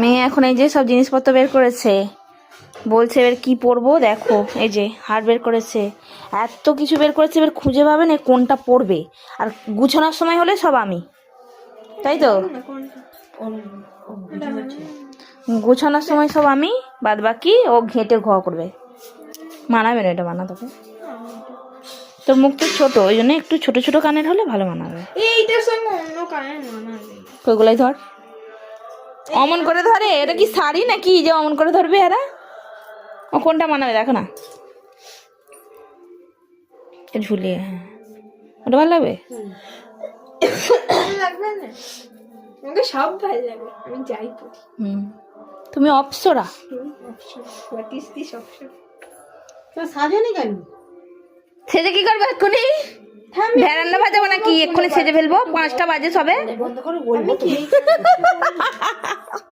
মেয়ে এখন এই যে সব জিনিসপত্র বের করেছে। বলছে এবার কি পরবো? দেখো এই যে হার বের করেছে। এত কিছু বের করেছে এবার খুঁজে পাবে না কোনটা পড়বে আর গুছানোর সময় হলে সব আমি। তাই তো? গুছানোর সময় সব আমি বাদ বাকি ও ঘেঁটে ঘ করবে। মানাবে না এটা মানা তোকে তোর মুখ তো ছোট ওই জন্য একটু ছোট ছোট কানের হলে ভালো মানাবে। এইটার সঙ্গে অন্য কানের মানাবে। ওইগুলাই ধর। অমন করে ধরে? এটা কি শাড়ি নাকি? যে অমন করে ধরবে এরা? ও কোনটা মানাবে? দেখো না। এ ঝুলিয়ে হ্যাঁ। ওটা ভালো লাগবে? লাগবে না আমাকে সব ভালো লাগে। আমি যাই পড়ি। হুম। তুমি অপসরা? হোয়াট ইজ দিস অপশন তো সাজনি কেন? সেজে কি করবে এক্ষুনি? ভ্যারান্ডা ভাজাবো নাকি? এক্ষুনি সেজে ফেলব? পাঁচটা বাজে সবে? বন্ধ করে বলব।